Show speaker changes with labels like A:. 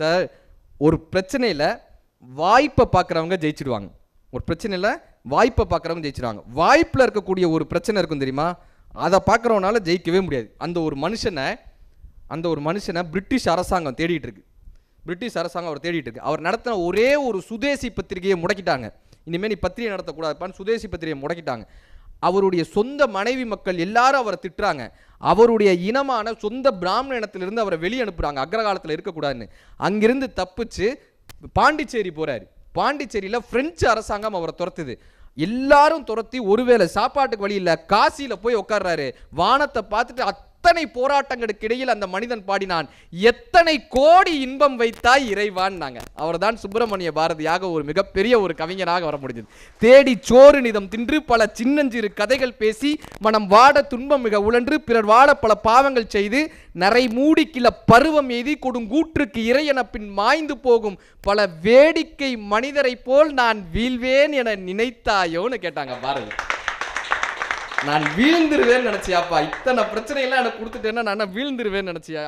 A: Sir ஒரு பிரச்சனையில் வாய்ப்பை பார்க்குறவங்க ஜெயிச்சிடுவாங்க ஒரு பிரச்சனையில் வாய்ப்பை பார்க்குறவங்க ஜெயிச்சிடுவாங்க வாய்ப்பில் இருக்கக்கூடிய ஒரு பிரச்சனை இருக்கும் தெரியுமா? அதை பார்க்குறவனால ஜெயிக்கவே முடியாது. அந்த ஒரு மனுஷனை அந்த ஒரு மனுஷனை பிரிட்டிஷ் அரசாங்கம் தேடிட்டு இருக்கு. பிரிட்டிஷ் அரசாங்கம் அவர் தேடிட்டு இருக்கு. அவர் நடத்தின ஒரே ஒரு சுதேசி பத்திரிகையை முடக்கிட்டாங்க. இனிமேல் நீ பத்திரிகை நடத்தக்கூடாதுப்பான்னு சுதேசி பத்திரிகையை முடக்கிட்டாங்க. அவருடைய சொந்த மனைவி மக்கள் எல்லாரும் அவரை திட்டுறாங்க. அவருடைய இனமான சொந்த பிராமண இனத்திலிருந்து அவரை வெளியே அனுப்புகிறாங்க அக்ரகாலத்தில் இருக்கக்கூடாதுன்னு. அங்கிருந்து தப்பிச்சு பாண்டிச்சேரி போறாரு. பாண்டிச்சேரியில் பிரெஞ்சு அரசாங்கம் அவரை துரத்துது. எல்லாரும் துரத்தி ஒருவேளை சாப்பாட்டுக்கு வழி இல்லை காசியில் போய் உட்கார்றாரு வானத்தை பார்த்துட்டு அத்தனை போராட்டங்களுக்கு இடையில் அந்த மனிதன் பாடினான்? எத்தனை கோடி இன்பம் வைத்தாய் இறைவான்னாங்க. அவர்தான் சுப்பிரமணிய பாரதியாக ஒரு மிகப்பெரிய ஒரு கவிஞனாக வர முடிஞ்சது. தேடி சோறு நிதம் தின்று பல சின்னஞ்சிறு கதைகள் பேசி மனம் வாட துன்பம் மிக உழன்று பிறர் வாட பல பாவங்கள் செய்து நரை மூடி கிள பருவம் எய்தி கொடுங்கூற்றுக்கு இறையென பின் மாய்ந்து போகும் பல வேடிக்கை மனிதரைப் போல் நான் வீழ்வேன் என நினைத்தாயோன்னு கேட்டாங்க பாரதி. நான் வீழ்ந்துருவேன்னு நினைச்சியாப்பா? இத்தனை பிரச்சனை எல்லாம் எனக்கு கொடுத்துட்டேன்னா நான் வீழ்ந்துருவேன்னு நினைச்சியா?